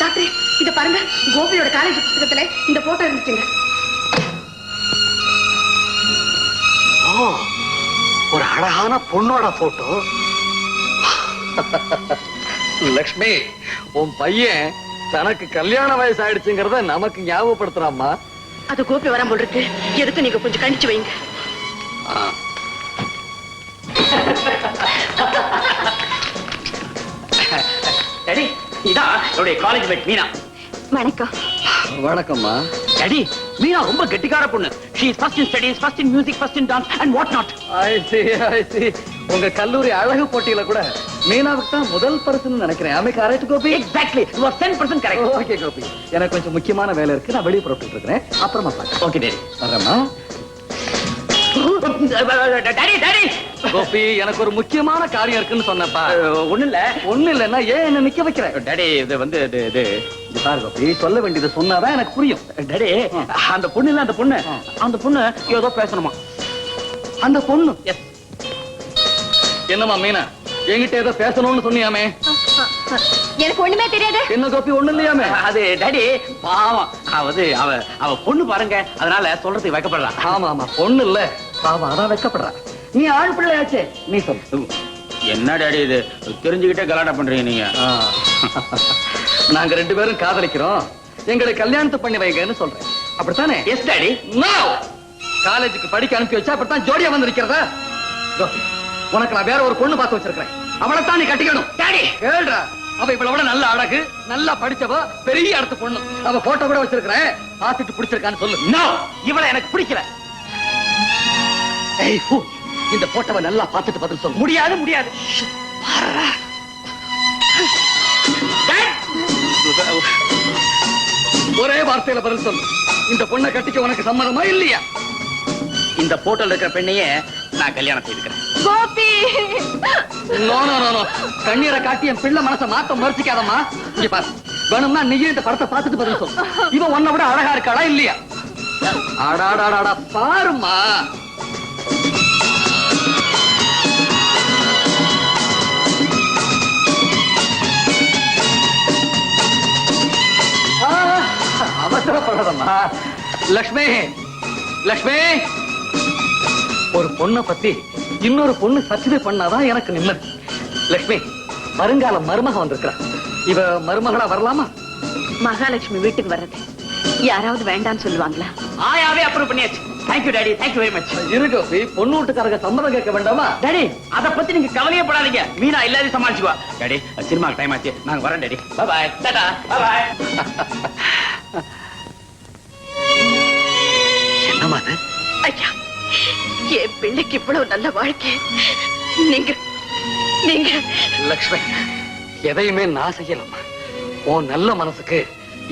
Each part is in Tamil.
டாக்டர் இத பாருங்க. கோபியோட காலேஜ் புத்தகத்துல இந்த போட்டோ இருந்துச்சுங்க. ஒரு அழகான பொண்ணோட போட்டோ லக்ஷ்மி உன் பையன் தனக்கு கல்யாண வயசு ஆயிடுச்சுங்கிறத நமக்கு ஞாபகப்படுத்துறாம்மா. அது கோபி வராம போல் இருக்கு. எதுக்கு நீங்க கொஞ்சம் கணிச்சு வைங்க. டாடி இதான். என்னுடைய காலேஜ் மேட் மீனா. வணக்கம். வணக்கம்மா. டாடி மீனா ரொம்ப கெட்டிக்கார பொண்ணு. She is first in studies first in music first in dance and what not I see I see. உங்க கல்லூரி அழகு போட்டியில கூட மீனாவுக்கு தான் முதல் பரிசுன்னு நினைக்கிறேன். ஆமே correct Gopi? Exactly you are 10% correct okay Gopi. எனக்கு கொஞ்சம் முக்கியமான வேலை இருக்கு. நான் வெளியே புறப்பட்டு இருக்கிறேன். அப்புறமா பார்க்கலாம். Okay daddy. வர்றேம்மா daddy daddy. Gopi எனக்கு ஒரு முக்கியமான காரியம் இருக்குன்னு சொன்னப்பா ஒண்ணு இல்ல ஒண்ணு இல்லைன்னா ஏன் என்ன நிக்க வைக்கிறேன்? டாடி இது வந்து இது இது பாரு கோபி சொல்ல வேண்டியது சொன்னாதான் எனக்கு புரியும். டாடி அந்த பொண்ணு இல்ல அந்த பொண்ணு. அந்த பொண்ணு ஏதோ பேசணுமா? அந்த பொண்ணு. எஸ். என்னம்மா மீனா? என்கிட்ட ஏதோ பேசணும்னு சொன்னியாமே. எனக்கு ஒண்ணுமே தெரியாது. என்ன கோபி ஒண்ணு இல்லையாமே? அது டாடி பாவம். அவது அவ அவ பொண்ணு பாருங்க அதனால சொல்றதுக்கு வைக்கப்படுறா. ஆமா ஆமா பொண்ணு இல்ல. பாவம் அதான் வெக்கப்படுறா. நீ ஆண் பிள்ளையாச்சே நீ சொல்லு. என்ன டாடி இது? தெரிஞ்சுக்கிட்டே கலாட்டா பண்றீங்க நீங்க. நாங்க ரெண்டு பேரும் காதலிக்கிறோம். எங்களை கல்யாணத்தை பண்ணி வைங்கன்னு சொல்றேன். அப்படித்தானே? Yes daddy. No! காலேஜுக்கு படிக்க அனுப்பி வச்சா அப்படித்தான் ஜோடியா வந்து நிக்கிறதா உனக்கு நான் வேற ஒரு பொண்ணு பார்த்து வச்சிருக்கிறேன். அவளைத்தான் நீ கட்டிக்கணும். டாடி. கேள்றா அவ இவ்வளவு விட நல்ல அழகு நல்லா படிச்சவ பெரிய இடத்து பொண்ணு. அவ போட்டோ கூட வச்சிருக்கிறேன். பார்த்துட்டு பிடிச்சிருக்கான்னு சொல்லு. நோ இவள எனக்கு பிடிக்கல. இந்த போட்டோவை நல்லா பார்த்துட்டு பதில் சொல்லு. முடியாது முடியாது. ஒரே வார்த்தையில பதில் சொல்லு. இந்த பொண்ணை கட்டிக்க உனக்கு சம்மதமா இல்லையா? இந்த போட்டோல இருக்கிற பெண்ணையே நான் கல்யாணம் செய்துக்கிறேன். Gopi! No no no no. கண்ணீரை காட்டி என் பிள்ளை மனசை மாத்த முயற்சிக்காதம்மா. இங்க பாரு. வேணும்னா நீயே இந்த படத்தை பார்த்துட்டு பதில் சொல்லு. இவன் உன்னை விட அழகா இருக்காளா இல்லையா? அடாடாடாடா பாருமா லக்ஷ்மி லக்ஷ்மி. ஒரு பொண்ணை பத்தி இன்னொரு பொண்ணு சர்ச்சை பண்ணாதான் எனக்கு நிம்மதி. லக்ஷ்மி வருங்கால மருமக வந்திருக்கிறா. இவ மருமகளா வரலாமா? மகாலட்சுமி வீட்டுக்கு வர்றது. யாராவது வேண்டாம்னு சொல்லுவாங்களா? ஆயாவே அப்ரூவ் பண்ணியாச்சு. Thank you daddy thank you very much இருக்கு பொண்ணு வீட்டுக்காரங்க சம்மதம் கேட்க வேண்டாமா? டாடி அத பத்தி நீங்க கவலையே படாதீங்க. மீனா எல்லாரையும் சமாளிச்சுவா டாடி சினிமாக்கு டைம் ஆச்சு. நாங்க வரேன் டாடி பாய் டாடா பாய் ஐயா என் பிள்ளைக்கு இவ்வளவு நல்ல வாழ்க்கை. நீங்க நீங்க. லக்ஷ்மி எதையுமே நான் செய்யலம்மா. உன் நல்ல மனசுக்கு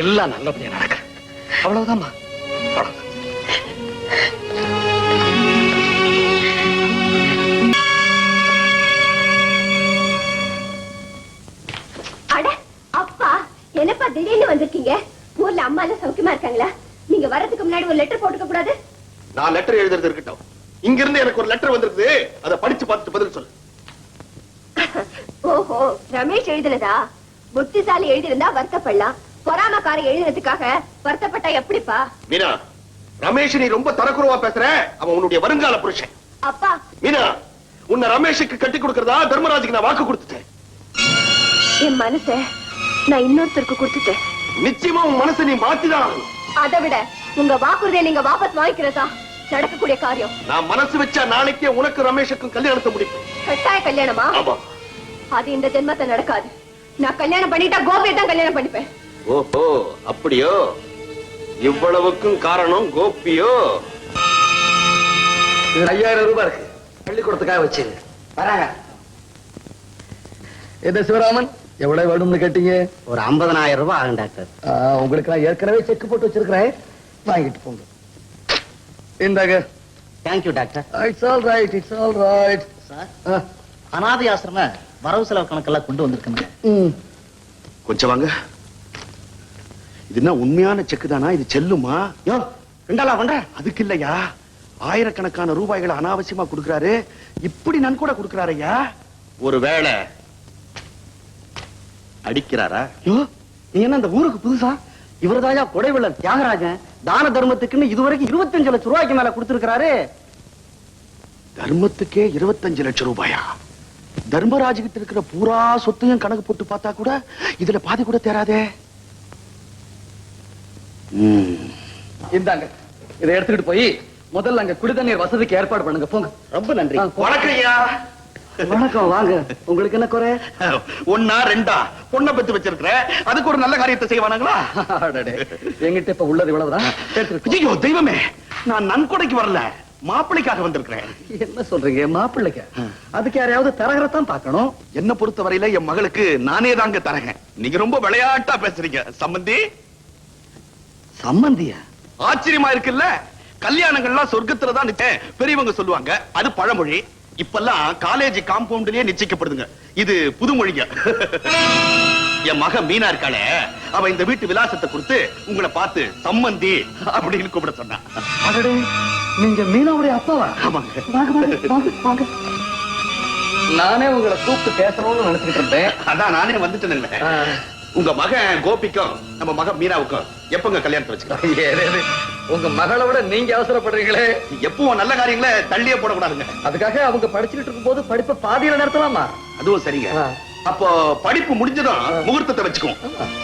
எல்லாம் நல்லபடியா நடக்க அவ்வளவுதாம்மா. அவ்வளவுதான். அட அப்பா என்னப்பா திடீர்னு வந்திருக்கீங்க? ஊர்ல அம்மா எல்லாம் சௌக்கியமா இருக்காங்களா? நீங்க வர்றதுக்கு முன்னாடி ஒரு லெட்டர் போட்டுக்க கூடாது? நான் லெட்டர் எழுதுறது இருக்கட்டும். இங்க இருந்து எனக்கு ஒரு லெட்டர் வந்திருக்குது. அதை படிச்சு பார்த்துட்டு பதில் சொல்லு. ஓஹோ ரமேஷ் எழுதுனதா? புத்திசாலி எழுதியிருந்தா வருத்தப்படலாம். பொறாமக்கார எழுதுனதுக்காக வருத்தப்பட்டா எப்படிப்பா? மீனா ரமேஷ் நீ ரொம்ப தரக்குறவா பேசுற. அவன் உன்னுடைய வருங்கால புருஷன். அப்பா. மீனா உன்னை ரமேஷுக்கு கட்டி கொடுக்கறதா தர்மராஜுக்கு நான் வாக்கு கொடுத்துட்டேன். என் மனச நான் இன்னொருத்தருக்கு கொடுத்துட்டேன். நிச்சயமா உன் மனசை நீ மாத்திதான். அதை விட உங்க வாக்குறுதியை நீங்க வாபஸ் வாங்கிக்கிறதா? நடக்கக்கூடிய காரியம். நான் மனசு வச்சா நாளைக்கே உனக்கு ரமேஷுக்கும் கல்யாணத்தை முடிப்பேன். கட்டாய கல்யாணமா? அது இந்த ஜென்மத்தை நடக்காது. நான் கல்யாணம் பண்ணிட்டா கோபியை தான் கல்யாணம் பண்ணிப்பேன். ஓஹோ அப்படியோ? இவ்வளவுக்கும் காரணம் கோபியோ? ஐயாயிரம் ரூபாய் இருக்கு. பள்ளிக்கூடத்துக்காக வச்சுங்க வராங்க. என்ன சிவராமன்? எவ்வளவு வேணும்னு கேட்டீங்க? ஒரு 50000 ரூபாய் ஆகும் டாக்டர். உங்களுக்கு நான் ஏற்கனவே செக் போட்டு வச்சிருக்கிறேன். வாங்கிட்டு போங்க. இந்தாங்க. Thank you doctor it's all right it's all right sir அனாதை ஆசிரம வரவு செலவு கணக்கெல்லாம் கொண்டு வந்திருக்கேங்க. ம். கொஞ்சம் வாங்க. இது என்ன உண்மையான செக்கு தானா? இது செல்லுமா? யோ ரெண்டாலா பண்ற அதுக்கு இல்லையா? ஆயிரக்கணக்கான ரூபாய்களை அனாவசியமா கொடுக்கறாரு. இப்படி நன்கூட கொடுக்கறாரையா ஒருவேளை. அடிக்கிறாரா? யோ நீ என்ன இந்த ஊருக்கு புதுசா? இவர்தாயா கொடைவள்ளல் தியாகராஜன் தான தர்மத்துக்குன்னு இதுவரைக்கும் இருபத்தஞ்சு லட்சம் ரூபாய்க்கு மேல கொடுத்திருக்கிறாரு. தர்மத்துக்கே இருபத்தஞ்சு லட்சம் ரூபாயா? தர்மராஜ் கிட்ட இருக்கிற பூரா சொத்தையும் கணக்கு போட்டு பார்த்தா கூட இதுல பாதி கூட தேராதே இந்தாங்க இதை எடுத்துக்கிட்டு போய் முதல்ல அங்க குடிதண்ணீர் வசதிக்கு ஏற்பாடு பண்ணுங்க போங்க. ரொம்ப நன்றி. வணக்கம் ஐயா. வணக்கம் வாங்க. உங்களுக்கு என்ன குறை? ஒன்னா ரெண்டா? பொண்ணை பத்து வச்சிருக்கிற? அதுக்கு ஒரு நல்ல காரியத்தை செய்வானுங்களா? அடடே, என்கிட்ட இப்ப உள்ளது இவ்வளவுதான். ஐயோ தெய்வமே நான் நன்கொடைக்கு வரல. மாப்பிளைக்காக வந்திருக்கிறேன். என்ன சொல்றீங்க மாப்பிள்ளைக்கு? அதுக்கு யாரையாவது தரகரத்தான் பார்க்கணும். என்ன பொறுத்த வரையில என் மகளுக்கு நானே தாங்க தரேன் நீங்க ரொம்ப விளையாட்டா பேசுறீங்க. சம்பந்தி? சம்பந்தியா? ஆச்சரியமா இருக்குல்ல? கல்யாணங்கள்லாம் சொர்க்கத்துல தான் நிச்சயம். பெரியவங்க சொல்லுவாங்க அது பழமொழி. இப்பெல்லாம் காலேஜ் காம்பவுண்ட்லயே நிச்சயிக்கப்படுதுங்க. இது புதுமொழிங்க. என் மக மீனா இருக்காளே. அவ இந்த வீட்டு விலாசத்தை கொடுத்து உங்களை பார்த்து சம்மந்தி அப்படின்னு கூப்பிட சொன்னா. அடடே நீங்க மீனாவுடைய அப்பாவா? ஆமாங்க. வாங்க வாங்க வாங்க வாங்க. நானே உங்களை கூப்பிட்டு பேசணும்னு நினைச்சிட்டு இருந்தேன். அதான் நானே வந்துட்டேனுங்க ஆ. உங்க மகன் கோபிக்கும் நம்ம மகன் மீனாவுக்கும் எப்பங்க கல்யாணத்தை வச்சுக்கலாம். உங்க மகளை விட நீங்க அவசரப்படுறீங்களே. எப்பவும் நல்ல காரியங்களை தள்ளியே போடக்கூடாதுங்க. அதுக்காக அவங்க படிச்சுட்டு இருக்கும் போது படிப்பை பாதியில நடத்தலாமா அதுவும் சரிங்க. அப்போ படிப்பு முடிஞ்சதும் முகூர்த்தத்தை வச்சுக்குவோம்.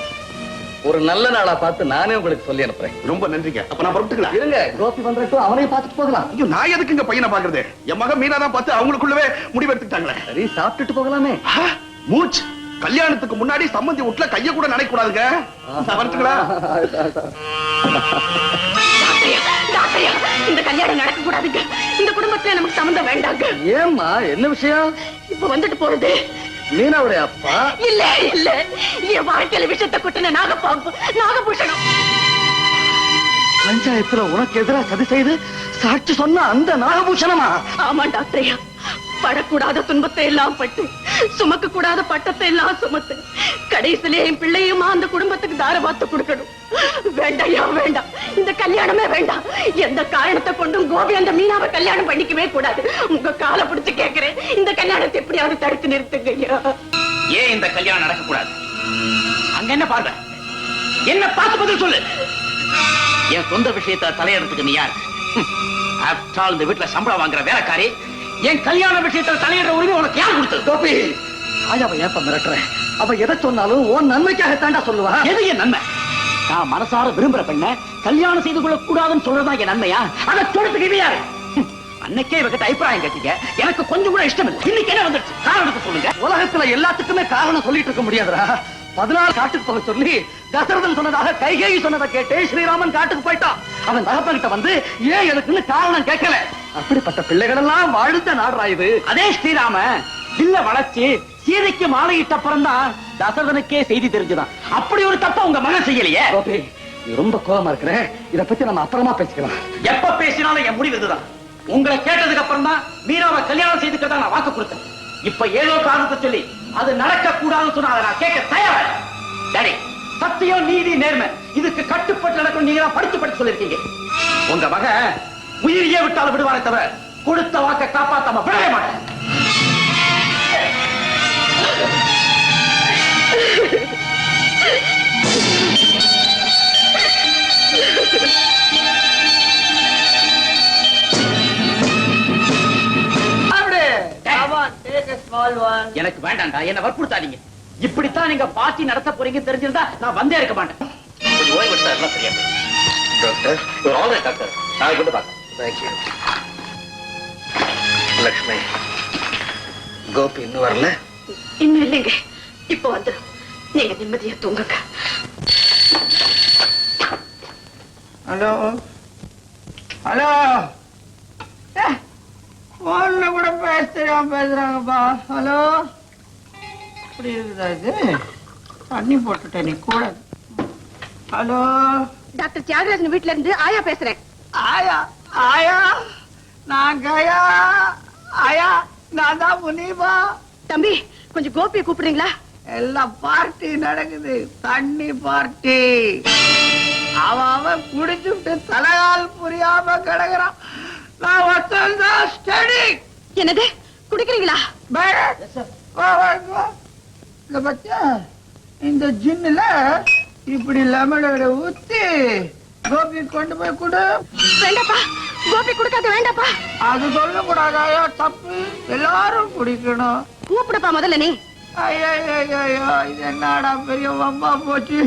ஒரு நல்ல நாளா பார்த்து நானே உங்களுக்கு சொல்லி அனுப்புறேன். ரொம்ப நன்றிங்க. அப்ப நான் புறப்பட்டுக்கலாம் இருங்க கோபி வந்துட்டும் அவனையும் பார்த்துட்டு போகலாம். ஐயோ நான் எதுக்கு இங்க பையனை பாக்குறது என் மகன் மீனா தான் பார்த்து அவங்களுக்குள்ளவே முடிவெடுத்துட்டாங்களே சரி சாப்பிட்டுட்டு போகலாமே. ஆ, மூச் கல்யாணத்துக்கு முன்னாடி சம்மந்தி வீட்டுல கைய கூட நினைக்க கூடாதுங்க வரட்டுங்களா? இந்த கல்யாணம் நடக்க கூடாதுங்க இந்த குடும்பத்துல நமக்கு சம்மந்தம் வேண்டாங்க. ஏம்மா என்ன விஷயம்? இப்ப வந்துட்டு போறது. மீனாவுடைய அப்பா? இல்ல இல்ல. என் வாழ்க்கையில விஷத்தை கொட்டின நாகப்பாம்பு நாகபூஷணம். பஞ்சாயத்துல உனக்கு எதிரா சதி செய்து சாட்சி சொன்ன அந்த நாகபூஷணமா? ஆமா டாக்டரையா படக்கூடாத துன்பத்தை எல்லாம் பட்டு சுமக்க கூடாத பட்டத்தை எல்லாம் சுமத்து. கடைசியிலே என் பிள்ளையுமா அந்த குடும்பத்துக்கு தார கொடுக்கணும். வேண்டாயா வேண்டாம். இந்த கல்யாணமே வேண்டாம். எந்த காரணத்தை கொண்டும் கோபி அந்த மீனாவை கல்யாணம் பண்ணிக்கவே கூடாது. உங்க காலை பிடிச்சு கேட்கிறேன் இந்த கல்யாணத்தை எப்படியாவது தடுத்து நிறுத்துங்க ஐயா ஏன் இந்த கல்யாணம் நடக்கக்கூடாது? அங்க என்ன பார்வை? என்ன பார்த்து பதில் சொல்லு. என் சொந்த விஷயத்தை தலையிடறதுக்கு நீ யார்? ஆஃப்டர் இந்த வீட்டுல சம்பளம் வாங்குற வேலைக்காரி என் கல்யாண விஷயத்துல தலையிடுற உரிமை உனக்கு யார் கொடுத்தது? கோபி ஆயாவை ஏப்ப மிரட்டுற அவ எதை சொன்னாலும் உன் நன்மைக்காக தாண்டா சொல்லுவா. எது என் நன்மை? நான் மனசார விரும்புற பெண்ண கல்யாணம் செய்து கொள்ள கூடாதுன்னு சொல்றதுதான் என் நன்மையா? அதை சொல்றதுக்கு இது யாரு? அன்னைக்கே இவகிட்ட அபிப்பிராயம் கேட்டீங்க. எனக்கு கொஞ்சம் கூட இஷ்டம் இல்லை இன்னைக்கு என்ன வந்துருச்சு காரணத்தை சொல்லுங்க. உலகத்துல எல்லாத்துக்குமே காரணம் சொல்லிட்டு இருக்க முடியாதுடா. பதினாலு காட்டுக்கு போக சொல்லி தசரதன் சொன்னதாக கைகேயி சொன்னதை கேட்டு ஸ்ரீராமன் காட்டுக்கு போயிட்டான். அவன் தகப்பன்கிட்ட வந்து ஏன் எதுக்குன்னு காரணம் கேட்கல. அப்படிப்பட்ட பிள்ளைகள் எல்லாம் வாழ்ந்த நாடுறா இது. அதே ஸ்ரீராம வில்ல வளைச்சு சீதைக்கு மாலையிட்ட அப்புறம்தான் தசரதனுக்கே செய்தி தெரிஞ்சுதான். அப்படி ஒரு தப்ப உங்க மகன் செய்யலையே? கோபி ரொம்ப கோபமா இருக்கிற. இத பத்தி நம்ம அப்புறமா பேசிக்கலாம். எப்ப பேசினாலும் என் முடிவு இதுதான். உங்களை கேட்டதுக்கு அப்புறம் தான் மீராவை கல்யாணம் செய்துக்கிறதா நான் வாக்கு கொடுத்தேன். இப்ப ஏதோ காரணத்தை சொல்லி அது நடக்க கூடாதுன்னு சொன்னா அதை நான் கேட்க தயாரா இல்லை. டாடி சத்தியம் நீதி நேர்மை இதுக்கு கட்டுப்பட்டு நடக்கும் நீங்க தான் படிச்சு படிச்சு சொல்லிருக்கீங்க. உங்க மக உயிரியே விட்டாலும் விடுவாரே தவிர கொடுத்த வாக்க காப்பாத்தாம விடவே மாட்டேன். எனக்கு வேண்டாம்டா என்ன வற்புறுத்தாதீங்க. இப்படித்தான் நீங்க பார்ட்டி நடத்த போறீங்க தெரிஞ்சிருந்தா நான் வந்தே இருக்க மாட்டேன். ஓய்வு. Doctor doctor. நாளைக்கு வந்து பார்க்கலாம் தேங்க்யூ லக்ஷ்மி கோபி இன்னும் வரல? இன்னும் இல்லைங்க. இப்ப வந்துடும் நீங்க நிம்மதியா தூங்குங்க. ஹலோ? ஹலோ? போன்ல கூட பேச தெரியாம பேசுறாங்கப்பா. ஹலோ? இப்படி இருக்குதா இது? தண்ணி போட்டுட்டேன் நீ கூட. ஹலோ? டாக்டர் தியாகராஜன் வீட்ல இருந்து ஆயா பேசுறேன். ஆயா? ஆயா நான் கயா ஆயா நான் தான் முனிபா தம்பி கொஞ்சம் கோபியை கூப்பிடுறீங்களா? எல்லாம் பார்ட்டி நடக்குது தண்ணி பார்ட்டி. அவன் குடிச்சுட்டு தலைகால் புரியாம கிடக்குறான். நான் ஒருத்தன் தான் ஸ்டடி என்னது? குடிக்கிறீங்களா? இந்த பச்சா இந்த ஜின்னுல இப்படி லெமனோட ஊத்தி கோபி கொண்டு போய் கொடு. வேண்டாப்பா கோபி கொடுக்காத வேண்டாப்பா. அது சொல்லக்கூடாதாயா? தப்பு. எல்லாரும் குடிக்கணும். கூப்பிடுப்பா முதல்ல நீ. ஐயோ இது என்னடா பெரிய வம்பா போச்சு?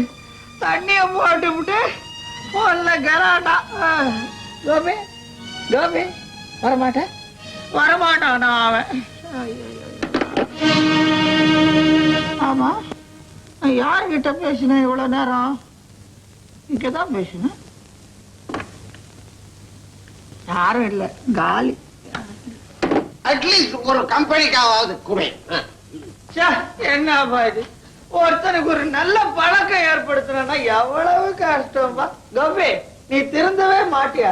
தண்ணிய போட்டு விட்டு போன்ல கராட்டா. கோபி கோபி வரமாட்டேன் வரமாட்டானா அவன். ஆமா யார்கிட்ட பேசினேன் இவ்வளவு நேரம்? இங்கதான் பேசினேன். யாரும் இல்ல. காலி. அட்லீஸ்ட் ஒரு கம்பெனிக்காவது குமை என்னப்பா இது ஒருத்தனுக்கு ஒரு நல்ல பழக்கம் ஏற்படுத்தணும்னா எவ்வளவு கஷ்டம்பா. கோபி நீ திருந்தவே மாட்டியா?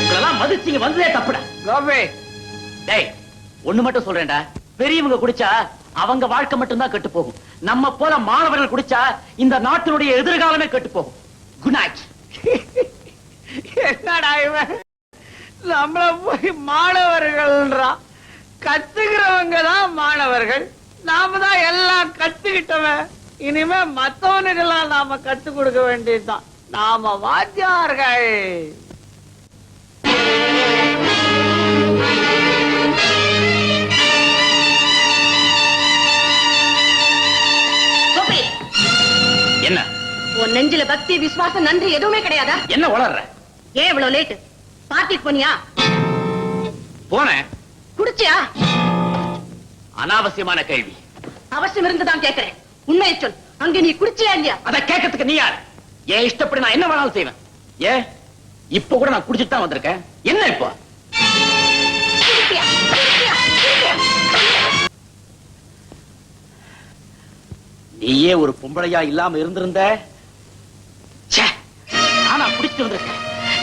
உங்களெல்லாம் மதிச்சு வந்ததே தப்புடா. கோபி. டேய் ஒண்ணு மட்டும் சொல்றேன்டா. பெரியவங்க குடிச்சா அவங்க வாழ்க்கை மட்டும்தான் கெட்டு போகும். நம்ம போல மாணவர்கள் குடிச்சா இந்த நாட்டினுடைய எதிர்காலமே கெட்டு போகும். குட் நைட் என்னடா இவன்? நம்மள போய் மாணவர்கள்ன்றான் கத்துக்கிறவங்க தான் மாணவர்கள். நாம தான் எல்லாம் கத்துக்கிட்டவன் இனிமே மத்தவனுக்கெல்லாம் நாம கத்து கொடுக்க வேண்டியதுதான். நாம வாத்தியார்கள். என்ன? உன் நெஞ்சில பக்தி விசுவாசம் நன்றி எதுவுமே கிடையாதா? என்ன வளர்ற ஏன் இவ்வளவு லேட் பார்ட்டிக்கு போனியா? போனேன். குடிச்சியா? அனாவசியமான கேள்வி. அவசியம் இருந்துதான் கேக்குறேன் உண்மையை சொல். அங்க நீ குடிச்சியா இல்லையா? அத கேட்கறதுக்கு நீ யார்? ஏன் இஷ்டப்படி நான் என்ன வேணாலும் செய்வேன்? ஏ இப்ப கூட நான் குடிச்சிட்டு தான் வந்திருக்கேன். என்ன இப்போ? நீயே ஒரு பொம்பளையா இல்லாம இருந்திருந்த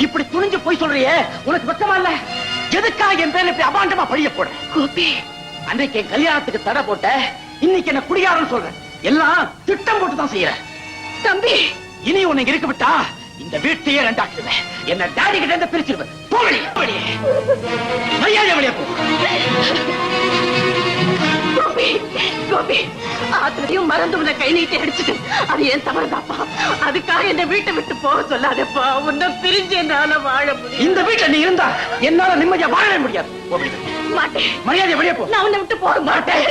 இப்படி துணிஞ்சு போய் சொல்றியே உனக்கு வெக்கமா இல்ல? எதுக்காக என் பேர்ல இப்படி அபாண்டமா பழிய போட கோபி. அன்றைக்கு என் கல்யாணத்துக்கு தடை போட்ட இன்னைக்கு என்ன குடியாரன்னு சொல்றேன் எல்லாம் திட்டம் போட்டு தான் செய்யறேன் தம்பி. இனி உன்னை இருக்க விட்டா இந்த வீட்டையே ரெண்டாக்கிடுவேன். என்ன டாடி கிட்ட இருந்து பிரிச்சிருவேன் போ வெளியே, வெளியே போ. கோபி கோபி ஆத்திரையும் மறந்து உன்னை கை நீட்டி அடிச்சுட்டு. அது என் தவறுதாப்பா? அதுக்காக என்ன வீட்டை விட்டு போக சொல்லாதப்பா. உன்னை பிரிஞ்சு என்னால வாழ முடியும் இந்த வீட்டுல நீ இருந்தா என்னால நிம்மதியா வாழவே முடியாது. மாட்டேன். மரியாதை வெளியே போ. நான் உன்னை விட்டு போக மாட்டேன்.